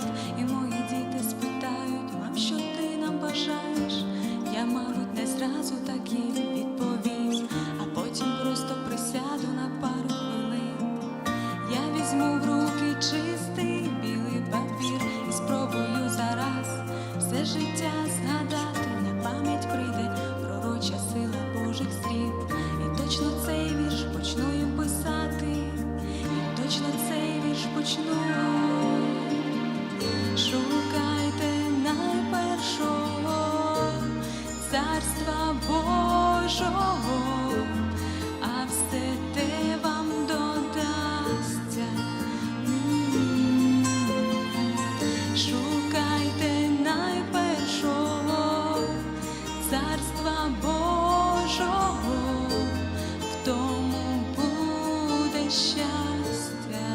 свят, і мої діти спитають, мам, що ти нам бажаєш? Я, мабуть, не зразу так їм відповім, а потім просто присяду на пару хвилин. Я візьму в руки чистий білий папір і спробую зараз все життя тому буде щастя.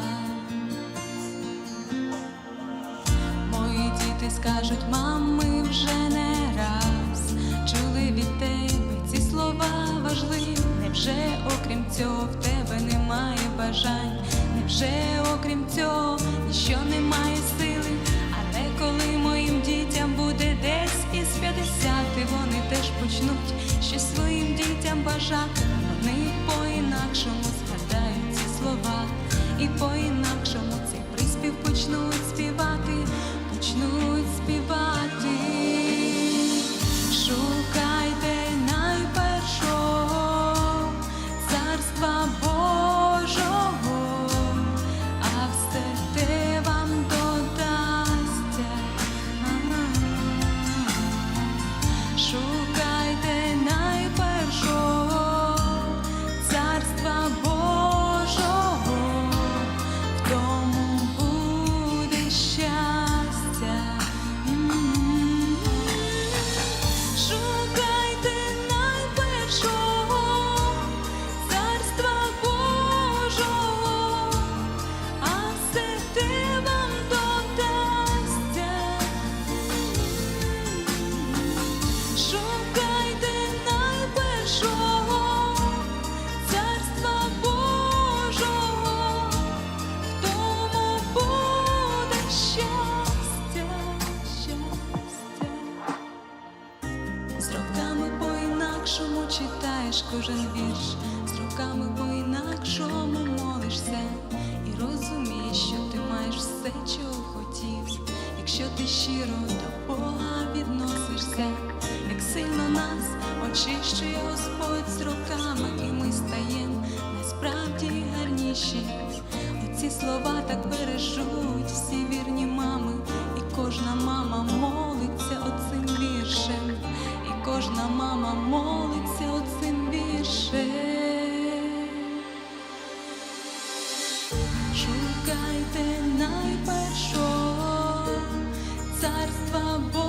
Мої діти скажуть, мам, ми вже не раз чули від тебе ці слова важливі. Невже окрім цього в тебе немає бажань? Невже окрім цього ніщо немає сили? Але коли моїм дітям буде десь із п'ятдесяти, вони теж почнуть щось своїм дітям бажати. Почнуть співати. З роками по-інакшому читаєш кожен вірш, з роками по-інакшому молишся і розумієш, що ти маєш все, чого хотів, якщо ти щиро до Бога відносишся, як сильно нас очищує Господь з роками, і ми стаєм насправді гарніші. Оці слова так бережуть всі вірні мами, і кожна мама молиться Шукайте найпершого царства Божого,